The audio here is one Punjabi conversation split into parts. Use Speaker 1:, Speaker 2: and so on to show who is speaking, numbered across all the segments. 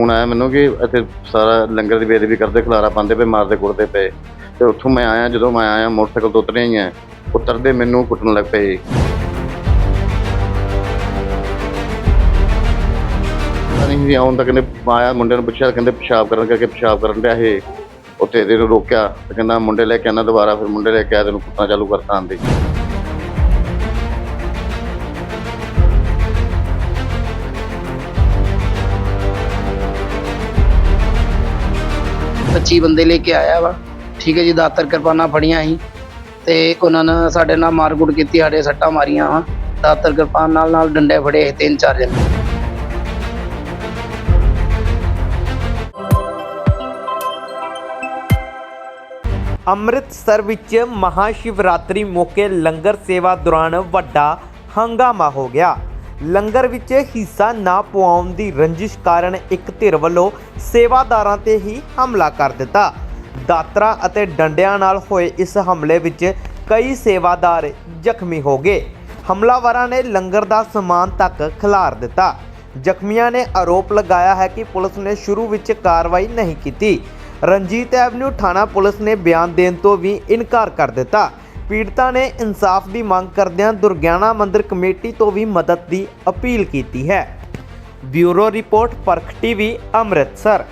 Speaker 1: ਹੁਣ ਆਇਆ ਮੈਨੂੰ ਕਿ ਇੱਥੇ ਸਾਰਾ ਲੰਗਰ ਦੀ ਬੇਦਬੀ ਕਰਦੇ, ਖਲਾਰਾ ਪਾਉਂਦੇ ਪਏ, ਮਾਰਦੇ ਕੁੱਟਦੇ ਪਏ। ਤੇ ਉੱਥੋਂ ਮੈਂ ਆਇਆ, ਜਦੋਂ ਮੈਂ ਆਇਆ, ਮੋਟਰਸਾਈਕਲ ਤੋਂ ਉਤਰਿਆ ਹੀ ਆ। ਉਤਰਦੇ ਮੈਨੂੰ ਕੁੱਟਣ ਲੱਗ ਪਏ। ਨਹੀਂ ਸੀ ਆਉਣ ਤਾਂ ਕਹਿੰਦੇ ਆਇਆ, ਮੁੰਡੇ ਨੂੰ ਪੁੱਛਿਆ, ਕਹਿੰਦੇ ਪਿਸ਼ਾਬ ਕਰਨ ਕਰਕੇ ਪਿਸ਼ਾਬ ਕਰਨ ਡਿਆ ਇਹ। ਉੱਥੇ ਇਹਦੇ ਰੋਕਿਆ, ਤੇ ਕਹਿੰਦਾ ਮੁੰਡੇ ਲੈ ਕੇ ਆਣਾ ਦੁਬਾਰਾ, ਫਿਰ ਮੁੰਡੇ ਲੈ ਕੇ ਆਇਆ ਤੈਨੂੰ ਕੁੱਟਣਾ ਚਾਲੂ ਕਰਤਾ ਆਂਦੇ।
Speaker 2: ਪੱਚੀ ਬੰਦੇ ਲੈ ਕੇ ਆਇਆ ਵਾ। ਠੀਕ ਹੈ ਜੀ, ਦਾਤਰ ਕਿਰਪਾਨਾਂ ਫੜੀਆਂ ਸੀ ਤੇ ਉਹਨਾਂ ਨੇ ਸਾਡੇ ਨਾਲ ਮਾਰਕੁੱਟ ਕੀਤੀ, ਸਾਡੇ ਸੱਟਾਂ ਮਾਰੀਆਂ ਵਾ। ਦਾਤਰ ਕਿਰਪਾਨ ਨਾਲ ਨਾਲ ਡੰਡੇ ਫੜੇ ਸੀ ਤਿੰਨ ਚਾਰ ਜਣੇ।
Speaker 3: ਅੰਮ੍ਰਿਤਸਰ ਵਿੱਚ ਮਹਾਸ਼ਿਵਰਾਤਰੀ ਮੌਕੇ ਲੰਗਰ ਸੇਵਾ ਦੌਰਾਨ ਵੱਡਾ ਹੰਗਾਮਾ ਹੋ ਗਿਆ। ਲੰਗਰ ਵਿੱਚ ਹਿੱਸਾ ਨਾ ਪਵਾਉਣ ਦੀ ਰੰਜਿਸ਼ ਕਾਰਨ ਇੱਕ ਧਿਰ ਵੱਲੋਂ ਸੇਵਾਦਾਰਾਂ ਤੇ ਹੀ ਹਮਲਾ ਕਰ ਦਿੱਤਾ। ਦਾਤਰਾ ਅਤੇ ਡੰਡਿਆਂ ਨਾਲ ਹੋਏ ਇਸ ਹਮਲੇ ਵਿੱਚ ਕਈ ਸੇਵਾਦਾਰ ਜ਼ਖਮੀ ਹੋ ਗਏ। ਹਮਲਾਵਰਾਂ ਨੇ ਲੰਗਰ ਦਾ ਸਮਾਨ ਤੱਕ ਖਿਲਾਰ ਦਿੱਤਾ। ਜ਼ਖਮੀਆਂ ਨੇ ਆਰੋਪ ਲਗਾਇਆ ਹੈ ਕਿ ਪੁਲਿਸ ਨੇ ਸ਼ੁਰੂ ਵਿੱਚ ਕਾਰਵਾਈ ਨਹੀਂ ਕੀਤੀ। ਰਣਜੀਤ ਐਵਨਿਊ ਥਾਣਾ ਪੁਲਿਸ ਨੇ ਬਿਆਨ ਦੇਣ ਤੋਂ ਵੀ ਇਨਕਾਰ ਕਰ ਦਿੱਤਾ। ਪੀੜਤਾ ਨੇ ਇਨਸਾਫ ਦੀ ਮੰਗ ਕਰਦਿਆਂ ਦੁਰਗਿਆਨਾ ਮੰਦਿਰ ਕਮੇਟੀ ਤੋਂ ਵੀ ਮਦਦ ਦੀ ਅਪੀਲ ਕੀਤੀ ਹੈ। Bureau report Parakh TV Amritsar.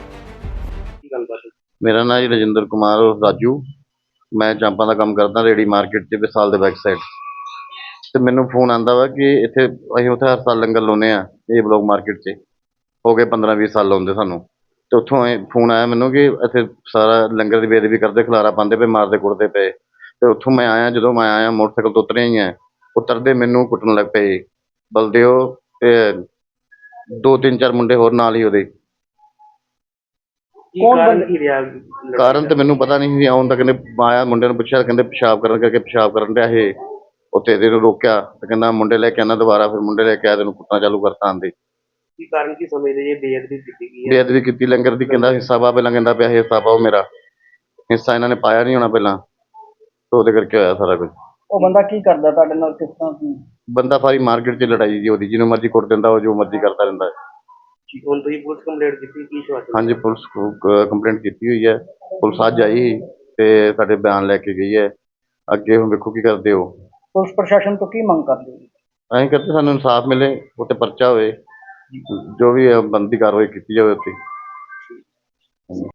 Speaker 1: ਮੇਰਾ ਨਾਮ ਜੀ ਰਜਿੰਦਰ ਕੁਮਾਰ ਰਾਜੂ। ਮੈਂ ਚਾਂਪਾਂ ਦਾ ਕੰਮ ਕਰਦਾ ਰੇੜੀ ਮਾਰਕੀਟ 'ਚ ਵਿਸਾਲ ਦੇ ਬੈਕ ਸਾਈਡ ਤੇ ਮੈਨੂੰ ਫੋਨ ਆਂਦਾ ਵਾ ਕਿ ਇੱਥੇ ਅਸੀਂ ਉੱਥੇ ਹਰ ਸਾਲ ਲੰਗਰ ਲਾਉਂਦੇ ਆ ਇਹ ਬਲੌਕ ਮਾਰਕੀਟ 'ਚ। ਹੋ ਗਏ 15 20 ਸਾਲ ਲਾਉਂਦੇ ਸਾਨੂੰ। ਤੇ ਉੱਥੋਂ ਫੋਨ ਆਇਆ ਮੈਨੂੰ ਕਿ ਇੱਥੇ ਸਾਰਾ ਲੰਗਰ ਦੀ ਬੇਦਬੀ ਕਰਦੇ ਖਲਾਰਾ ਪਾਉਂਦੇ ਪਏ ਮਾਰਦੇ ਕੁੱਟਦੇ ਪਏ। ਤੇ ਉੱਥੋਂ ਮੈਂ ਆਇਆ ਜਦੋਂ ਮੈਂ ਆਇਆ ਮੋਟਰਸਾਈਕਲ ਤੋਂ ਉਤਰਿਆ ਹੀ ਆ। ਉਤਰਦੇ ਮੈਨੂੰ ਕੁੱਟਣ ਲੱਗ ਪਏ। ਬਲਦੇਓ ਤੇ ਦੋ ਤਿੰਨ ਚਾਰ ਮੁੰਡੇ ਹੋਰ ਨਾਲ ਹੀ ਉਹਦੇ।
Speaker 4: ਕੌਣ ਕਾਰਨ ਕੀ ਰਿਹਾ
Speaker 1: ਕਾਰਨ ਤੇ ਮੈਨੂੰ ਪਤਾ ਨਹੀਂ ਸੀ। ਆਉਣ ਕਹਿੰਦੇ ਆਇਆ ਮੁੰਡੇ ਨੂੰ ਪੁੱਛਿਆ ਕਹਿੰਦੇ ਪਿਸ਼ਾਬ ਕਰਨ ਕਰਕੇ ਪਿਸ਼ਾਬ ਕਰਨ ਡਿਆ ਇਹ। ਉੱਥੇ ਇਹਦੇ ਨੂੰ ਰੋਕਿਆ ਤੇ ਕਹਿੰਦਾ ਮੁੰਡੇ ਲੈ ਕੇ ਆਣਾ ਦੁਬਾਰਾ ਫਿਰ ਮੁੰਡੇ ਲੈ ਕੇ ਆਇਆ ਤੈਨੂੰ ਕੁੱਟਣਾ ਚਾਲੂ ਕਰਤਾ ਆਂਦੇ।
Speaker 4: ਕੀ ਕਾਰਨ ਕੀ ਸਮਝਦੇ ਜੇ ਬੇਅਦਬੀ ਕੀਤੀ ਗਈ ਹੈ?
Speaker 1: ਬੇਅਦਬੀ ਕੀਤੀ ਲੰਗਰ ਦੀ ਕਹਿੰਦਾ ਹਿੱਸਾ ਪਾ ਪਹਿਲਾਂ ਕਹਿੰਦਾ ਪਿਆ ਹਿੱਸਾ ਪਾਓ ਮੇਰਾ। ਹਿੱਸਾ ਇਹਨਾਂ ਨੇ ਪਾਇਆ ਨਹੀਂ ਹੋਣਾ ਪਹਿਲਾਂ। ਉਹਦੇ ਕਰਕੇ ਹੋਇਆ ਸਾਰਾ ਕੁਝ
Speaker 5: ਉਹ ਬੰਦਾ ਕੀ ਕਰਦਾ ਤੁਹਾਡੇ ਨਾਲ ਕਿਸ ਤਰ੍ਹਾਂ ਕੀ?
Speaker 1: ਬੰਦਾ ਸਾਰੀ ਮਾਰਕੀਟ 'ਚ ਲੜਾਈ ਜੀ ਉਹਦੀ ਜਿਹਨੂੰ ਮਰਜ਼ੀ ਕੁੱਟ ਦਿੰਦਾ ਉਹ ਜੋ ਮਰਜ਼ੀ ਕਰਦਾ ਰਹਿੰਦਾ। ਹੈ।
Speaker 4: ਹੁਣ ਤੁਸੀਂ ਪੁਲਿਸ ਕੰਪਲੇਂਟ ਕੀਤੀ ਕੀ ਸ਼ਵਾਸਨ
Speaker 1: ਹਾਂਜੀ ਪੁਲਿਸ ਕੰਪਲੇਂਟ ਕੀਤੀ ਹੋਈ ਹੈ। ਪੁਲਿਸ ਅੱਜ ਆਈ ਸੀ ਤੇ ਸਾਡੇ ਬਿਆਨ ਲੈ ਕੇ ਗਈ ਹੈ। ਅੱਗੇ ਹੁਣ ਵੇਖੋ ਕੀ ਕਰਦੇ ਹੋ
Speaker 5: ਪੁਲਿਸ ਪ੍ਰਸ਼ਾਸਨ ਤੋਂ ਕੀ ਮੰਗ ਕਰਦੇ ਹੋ?
Speaker 1: ਅਸੀਂ ਕਹਿੰਦੇ ਸਾਨੂੰ ਇਨਸਾਫ ਮਿਲੇ ਉੱਤੇ ਪਰਚਾ ਹੋਏ ਜੋ। ਵੀ ਹੈ ਬੰਦੀ ਕਾਰਵਾਈ ਕੀਤੀ ਜਾਵੇ ਉੱਤੇ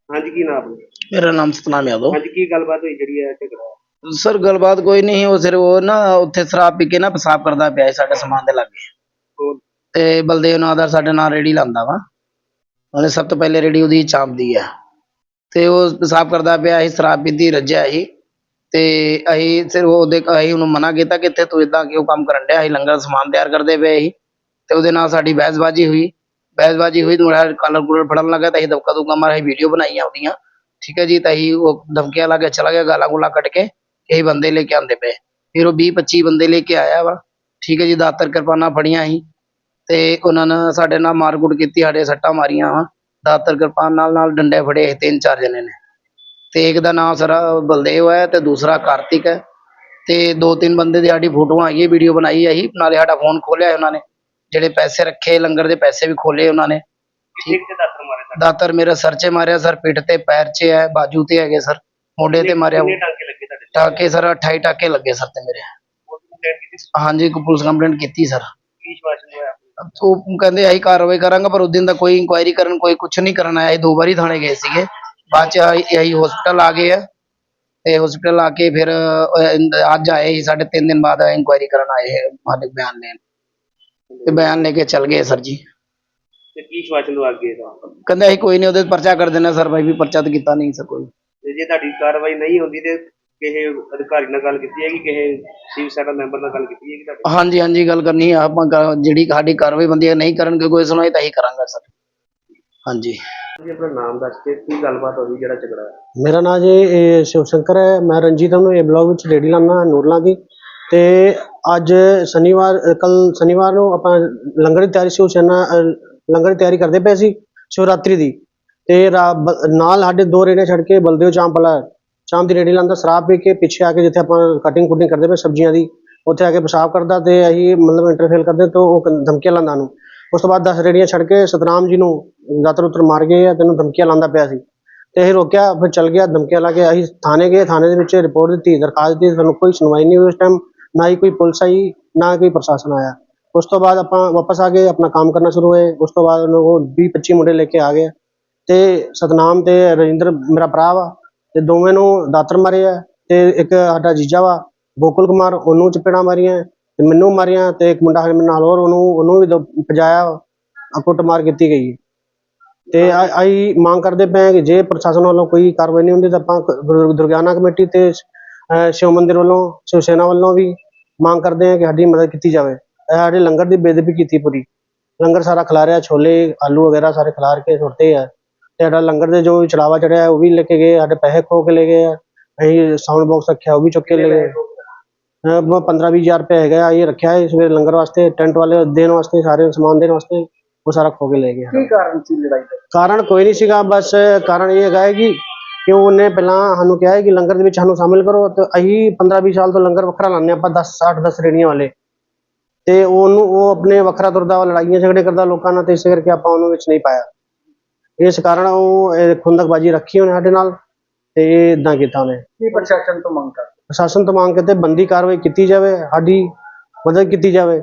Speaker 4: ਹਾਂਜੀ ਕੀ ਨਾਮ ਹੈ?
Speaker 2: ਮੇਰਾ ਨਾਮ ਸਤਨਾਮ ਯਾਦਵ।
Speaker 4: ਹਾਂਜੀ ਕੀ ਗੱਲਬਾਤ ਹੋਈ ਜਿਹੜੀ ਹੈ ਝਗੜਾ?
Speaker 2: ਸਰ ਗੱਲਬਾਤ ਕੋਈ ਨਹੀਂ ਉਹ ਸਿਰ ਉਹ ਨਾ ਉੱਥੇ ਸ਼ਰਾਬ ਪੀ ਕੇ ਨਾ ਪਿਸ਼ਾਬ ਕਰਦਾ ਪਿਆ ਸੀ ਸਾਡੇ ਸਮਾਨ ਦੇ ਲਾਗੇ? ਤੇ ਬਲਦੇਵ ਨਾਂ ਦਾ ਸਾਡੇ ਨਾਲ ਰੇੜੀ ਲਾਂਦਾ ਵਾ। ਉਹਨੇ ਸਭ ਤੋਂ ਪਹਿਲੇ ਰੇੜੀ ਉਹਦੀ ਚਾਂਪ ਦੀ ਆ। ਤੇ ਉਹ ਪਿਸ਼ਾਬ ਕਰਦਾ ਪਿਆ ਸੀ ਸ਼ਰਾਬ ਪੀਤੀ ਰੱਜਿਆ ਸੀ। ਤੇ ਅਸੀਂ ਸਿਰ ਉਹਦੇ ਅਸੀਂ ਉਹਨੂੰ ਮਨਾ ਕੀਤਾ ਕਿ ਇੱਥੇ ਤੂੰ ਇਦਾਂ ਕਿਉਂ ਕੰਮ ਕਰਨ ਡਿਆ ਅਸੀਂ ਲੰਗਰ ਸਮਾਨ ਤਿਆਰ ਕਰਦੇ ਪਏ ਸੀ। ਤੇ ਉਹਦੇ ਨਾਲ ਸਾਡੀ ਬਹਿਸਬਾਜ਼ੀ ਹੋਈ। ਬਹਿਸਬਾਜ਼ੀ ਹੋਈ ਤੇ ਮੇਰਾ ਕਲਰ ਕੂਲਰ ਫੜਨ ਲੱਗਾ ਤਾਂ ਅਸੀਂ ਦਬਕਾ ਦੁਬਕਾ ਮਾਰਿਆ ਵੀਡੀਓ ਬਣਾਈਆਂ ਉਹਦੀਆਂ। ਠੀਕ ਹੈ ਜੀ ਤਾਂ ਅਸੀਂ ਉਹ ਧਮਕੀਆਂ ਲਾ ਕੇ ਚਲਾ ਗਿਆ ਗਾਲਾਂ ਗੂਲਾਂ ਕੱਢ ਕੇ। ਇਹ ਬੰਦੇ ਲੈ ਕੇ ਆਂਦੇ ਪਏ। ਫਿਰ ਉਹ 20 25 ਬੰਦੇ ਲੈ ਕੇ ਆਇਆ ਵਾ। ਠੀਕ ਹੈ ਜੀ ਦਾਤਰ ਕਿਰਪਾਨਾਂ ਫੜੀਆਂ ਸੀ। ਤੇ ਉਹਨਾਂ ਨੇ ਸਾਡੇ ਨਾਲ ਮਾਰਕੁੱਟ ਕੀਤੀ ਸਾਡੇ ਸੱਟਾਂ ਮਾਰੀਆਂ ਵਾ। ਦਾਤਰ ਕਿਰਪਾਨ ਨਾਲ ਨਾਲ ਡੰਡੇ ਫੜੇ ਸੀ ਤਿੰਨ ਚਾਰ ਜਣੇ ਨੇ। ਤੇ ਇੱਕ ਦਾ ਨਾਮ ਸਰ ਬਲਦੇਵ ਹੈ ਤੇ ਦੂਸਰਾ ਕਾਰਤਿਕ ਹੈ। ਤੇ ਦੋ ਤਿੰਨ ਬੰਦੇ ਦੀ ਸਾਡੀ ਫੋਟੋਆਂ ਆਈਆਂ ਵੀਡੀਓ ਬਣਾਈ ਅਸੀਂ ਨਾਲੇ ਸਾਡਾ ਫੋਨ ਖੋਲਿਆ ਉਹਨਾਂ ਨੇ। ਜਿਹੜੇ ਪੈਸੇ ਰੱਖੇ ਲੰਗਰ ਦੇ ਪੈਸੇ ਵੀ ਖੋਲੇ ਉਹਨਾਂ ਨੇ।
Speaker 4: ਦਾਤਰ ਮਾਰੇ ਸਰ?
Speaker 2: ਦਾਤਰ ਮੇਰੇ ਸਿਰ 'ਚ ਮਾਰਿਆ ਸਰ। ਪਿੱਠ ਤੇ ਪੈਰ 'ਚ ਹੈ ਬਾਜੂ ਤੇ ਹੈਗੇ ਸਰ। ਮੋਢੇ ਤੇ ਮਾਰਿਆ।
Speaker 4: ਟਾਂਕੇ ਲੱਗੇ ਤੁਹਾਡੇ
Speaker 2: ਟਾਕੇ ਸਰ 28 ਟਾਕੇ ਲੱਗੇ ਸਰ ਤੇ ਮੇਰੇ
Speaker 4: ਪੁਲਿਸ ਕੰਪਲੇਂਟ ਕੀਤੀ
Speaker 2: ਹਾਂਜੀ ਕੋਈ ਪੁਲਿਸ ਕੰਪਲੇਂਟ ਕੀਤੀ ਸਰ
Speaker 4: ਕੀ ਸ਼ਵਾਸਨ ਹੋਇਆ
Speaker 2: ਉਹ ਕਹਿੰਦੇ ਆਹੀ ਕਾਰਵਾਈ ਕਰਾਂਗਾ ਪਰ ਉਸ ਦਿਨ ਦਾ ਕੋਈ ਇਨਕੁਆਇਰੀ ਕਰਨ ਕੋਈ ਕੁਝ ਨਹੀਂ ਕਰਨ ਆਇਆ ਇਹ ਦੋ ਵਾਰੀ ਥਾਣੇ ਗਏ ਸੀਗੇ ਬਾਅਦ ਚ ਆਹੀ ਆਹੀ ਹਸਪੀਟਲ ਆ ਗਏ ਆ ਤੇ ਹਸਪੀਟਲ ਆ ਕੇ ਫਿਰ ਅਹ, ਅੱਜ ਆਏ ਸੀ ਸਾਡੇ ਤਿੰਨ ਦਿਨ ਬਾਅਦ ਇਨਕੁਆਇਰੀ ਕਰਨ ਆਏ ਹੈ ਸਾਡੇ ਬਿਆਨ ਲੈਣ ਤੇ ਬਿਆਨ ਲੈ ਕੇ ਚਲ ਗਏ ਸਰ ਜੀ
Speaker 4: ਤੇ ਕੀ ਸ਼ਵਾਸਨ ਨੂੰ ਅੱਗੇ ਦਾ
Speaker 2: ਕਹਿੰਦੇ ਅਸੀਂ ਕੋਈ ਨਹੀਂ ਉਹਦੇ ਤੇ ਪਰਚਾ ਕਰ ਦੇਣਾ ਸਰ ਭਾਈ ਵੀ ਪਰਚਾ ਤਾਂ ਕੀਤਾ ਨਹੀਂ ਸਰ ਕੋਈ
Speaker 4: ਤੇ ਜੇ ਤੁਹਾਡੀ ਕਾਰਵਾਈ ਨਹੀਂ ਹੁੰਦੀ ਤੇ ਕਿਸੇ ਅਧਿਕਾਰੀ ਨਾਲ ਗੱਲ ਕੀਤੀ ਹੈਗੀ ਕਿਸੇ ਸਿਵ ਸੈਨਾ ਮੈਂਬਰ ਨਾਲ ਗੱਲ ਕੀਤੀ ਹੈਗੀ ਤੁਹਾਡੀ?
Speaker 2: ਹਾਂਜੀ ਹਾਂਜੀ ਗੱਲ ਕਰਨੀ ਹੈ ਆਪਾਂ ਕਰ- ਜਿਹੜੀ ਸਾਡੀ ਕਾਰਵਾਈ ਬੰਦੀ ਹੈ ਨਹੀਂ ਕਰਨਗੇ ਕੋਈ ਸੁਣਾਈ ਤਾਂ ਹੀ ਕਰਾਂਗਾ ਸਰ। ਹਾਂਜੀ।
Speaker 4: ਜੀ ਆਪਣਾ ਨਾਮ ਦੱਸ ਕੇ ਕੀ ਗੱਲਬਾਤ ਹੋਈ ਜਿਹੜਾ ਝਗੜਾ ਹੈ
Speaker 6: ਮੇਰਾ ਨਾਮ ਜੀ ਇਹ ਸ਼ਿਵ ਸ਼ੰਕਰ ਹੈ। ਮੈਂ ਰਣਜੀਤ ਨੂੰ ਇਹ ਬਲੌਗ ਵਿੱਚ ਰੇਡੀ ਲਾਉਣਾ ਨੂਰਲਾ ਦੀ। ਤੇ ਅੱਜ ਸ਼ਨੀਵਾਰ ਕੱਲ ਸ਼ਨੀਵਾਰ ਨੂੰ ਆਪਾਂ ਲੰਗਰ ਦੀ ਤਿਆਰੀ ਸ਼ਿਵ ਸੈਨਾ ਲੰਗਰ ਦੀ ਤਿਆਰੀ ਕਰਦੇ ਪਏ ਸੀ ਸ਼ਿਵਰਾਤਰੀ ਦੀ। ਤੇ ਰਾ- ਬ- ਨਾਲ ਸਾਡੇ ਦੋ ਰੇੜੇ ਛੱਡ ਕੇ ਬਲਦੇਵ ਚਾਂਪ ਵਾਲਾ ਸ਼ਾਮ ਦੀ ਰੇੜੀ ਲਾਉਂਦਾ, ਸ਼ਰਾਬ ਪੀ ਕੇ ਪਿੱਛੇ ਆ ਕੇ ਜਿੱਥੇ ਆਪਾਂ ਕਟਿੰਗ ਕੁਟਿੰਗ ਕਰਦੇ ਪਏ ਸਬਜ਼ੀਆਂ ਦੀ, ਉੱਥੇ ਆ ਕੇ ਪਿਸ਼ਾਬ ਕਰਦਾ ਤੇ ਅਸੀਂ ਮਤਲਬ ਇੰਟਰਫੇਲ ਕਰਦੇ ਤਾਂ ਉਹ ਧਮਕੀਆਂ ਲਾਉਂਦਾ ਨੂੰ ਉਸ ਤੋਂ ਬਾਅਦ 10 ਰੇੜੀਆਂ ਛੱਡ ਕੇ ਸਤਨਾਮ ਜੀ ਨੂੰ ਦਾਤਰ ਉਤਰ ਮਾਰ ਗਏ ਆ ਤੈਨੂੰ ਧਮਕੀਆਂ ਲਾਉਂਦਾ ਪਿਆ ਸੀ। ਤੇ ਅਸੀਂ ਰੋਕਿਆ, ਫਿਰ ਚੱਲ ਗਿਆ, ਧਮਕੀਆਂ ਲਾ ਕੇ ਅਸੀਂ ਥਾਣੇ ਗਏ, ਥਾਣੇ ਦੇ ਵਿੱਚ ਰਿਪੋਰਟ ਦਿੱਤੀ, ਦਰਖਾਸਤ ਦਿੱਤੀ, ਸਾਨੂੰ ਕੋਈ ਸੁਣਵਾਈ ਨਹੀਂ ਹੋਈ ਉਸ ਟਾਈਮ ਨਾ ਹੀ ਕੋਈ ਪੁਲਿਸ ਆਈ, ਨਾ ਕੋਈ ਪ੍ਰਸ਼ਾਸਨ ਆਇਆ। ਉਸ ਤੋਂ ਬਾਅਦ ਆਪਾਂ ਵਾਪਸ ਆ ਗਏ, ਆਪਣਾ ਕੰਮ ਕਰਨਾ ਸ਼ੁਰੂ ਹੋਏ, ਉਸ ਤੋਂ ਬਾਅਦ ਉਹ 20 25 ਮੁੰਡੇ ਲੈ ਕੇ ਆ ਗਏ। ਤੇ ਸਤਨਾਮ ਤੇ ਰਜਿੰਦਰ, ਮੇਰਾ ਭਰਾ ਵਾ ਤੇ ਦੋਵੇਂ ਨੂੰ ਦਾਤਰ ਮਾਰੇ ਆ ਤੇ ਇੱਕ ਸਾਡਾ ਜੀਜਾ ਵਾ ਬੋਕਲ ਕੁਮਾਰ ਉਹਨੂੰ ਚਪੇੜਾਂ ਮਾਰੀਆਂ, ਤੇ ਮੈਨੂੰ ਮਾਰੀਆਂ ਤੇ ਇੱਕ ਮੁੰਡਾ ਸਾਡੇ ਨਾਲ ਹੋਰ ਉਹਨੂੰ ਉਹਨੂੰ ਵੀ ਦੋ- ਭਜਾਇਆ ਕੁੱਟਮਾਰ ਕੀਤੀ ਗਈ। ਤੇ ਆ- ਅਸੀਂ ਮੰਗ ਕਰਦੇ ਪਏ ਕਿ ਜੇ ਪ੍ਰਸ਼ਾਸਨ ਵੱਲੋਂ ਕੋਈ ਕਾਰਵਾਈ ਨਹੀਂ ਹੁੰਦੀ ਤਾਂ ਆਪਾਂ ਦੁਰਗਿਆਨਾ ਕਮੇਟੀ ਤੇ ਸ਼ਿਵ ਮੰਦਿਰ ਵੱਲੋਂ, ਸ਼ਿਵ ਸੈਨਾ ਵੱਲੋਂ ਵੀ ਮੰਗ ਕਰਦੇ ਹਾਂ ਕਿ ਸਾਡੀ ਮਦਦ ਕੀਤੀ ਜਾਵੇ। ਸਾਡੇ ਲੰਗਰ ਦੀ ਬੇਦਬੀ ਕੀਤੀ ਪੂਰੀ। ਲੰਗਰ ਸਾਰਾ ਖਿਲਾਰਿਆ, ਛੋਲੇ, ਆਲੂ ਵਗੈਰਾ ਸਾਰੇ ਖਿਲਾਰ ਕੇ ਸੁੱਟਦੇ ਆ। ਤੇ ਸਾਡਾ ਲੰਗਰ ਦੇ ਜੋ ਚੜਾਵਾ ਚੜਿਆ ਉਹ ਵੀ ਲੈ ਕੇ ਗਏ ਸਾਡੇ ਪੈਸੇ ਖੋ ਕੇ ਲੈ ਗਏ ਆ। ਅਸੀਂ ਸਾਊਂਡ ਬਾਕਸ ਰੱਖਿਆ ਉਹ ਵੀ ਚੁੱਕ ਕੇ ਲੈ ਗਏ। 15 20000 ਰੁਪਏ ਹੈਗਾ ਇਹ ਰੱਖਿਆ ਹੈ ਸਵੇਰੇ ਲੰਗਰ ਵਾਸਤੇ ਟੈਂਟ ਵਾਲੇ ਦੇਣ ਵਾਸਤੇ ਸਾਰੇ ਸਮਾਨ ਦੇਣ ਵਾਸਤੇ ਉਹ ਸਾਰਾ ਖੋ ਕੇ ਲੈ ਗਏ
Speaker 5: ਕੀ ਕਾਰਨ ਸੀ ਲੜਾਈ ਦਾ?
Speaker 6: ਕਾਰਨ ਕੋਈ ਨਹੀਂ ਸੀਗਾ ਬਸ ਕਾਰਨ ਇਹ ਹੈਗਾ ਹੈ ਕਿ ਕਿ ਉਹਨੇ ਪਹਿਲਾਂ ਸਾਨੂੰ ਕਿਹਾ ਹੈ ਕਿ ਲੰਗਰ ਦੇ ਵਿੱਚ ਸਾਨੂੰ ਸ਼ਾਮਿਲ ਕਰੋ ਤੇ ਅਸੀਂ 15 20 ਸਾਲ ਤੋਂ ਲੰਗਰ ਵੱਖਰਾ ਲਾਉਂਦੇ ਆਪਾਂ 10 60 10 ਰੇੜੀਆਂ ਵਾਲੇ। ਤੇ ਉਹਨੂੰ ਉਹ ਆਪਣੇ ਵੱਖਰਾ ਤੁਰਦਾ ਵਾ ਲੜਾਈਆਂ ਝਗੜੇ ਕਰਦਾ ਲੋਕਾਂ ਨਾਲ ਤੇ ਇਸੇ ਕਰਕੇ ਆਪਾਂ ਉਹਨੂੰ ਵਿੱਚ ਨਹੀਂ ਪਾਇਆ। ਇਸ ਕਾਰਨ ਉਹ ਇਹ ਖੁੰਦਕਬਾਜੀ ਰੱਖੀ ਉਹਨੇ ਸਾਡੇ ਨਾਲ ਤੇ ਇਦਾਂ ਕੀਤਾ ਉਹਨੇ।
Speaker 5: ਕੀ ਪ੍ਰਸ਼ਾਸਨ ਤੋਂ ਮੰਗ ਕਰਦੇ?
Speaker 6: ਪ੍ਰਸ਼ਾਸਨ ਤੋਂ ਮੰਗ ਕਰਦੇ ਬੰਦੀ ਕਾਰਵਾਈ ਕੀਤੀ ਜਾਵੇ ਸਾਡੀ ਮਦਦ ਕੀਤੀ ਜਾਵੇ।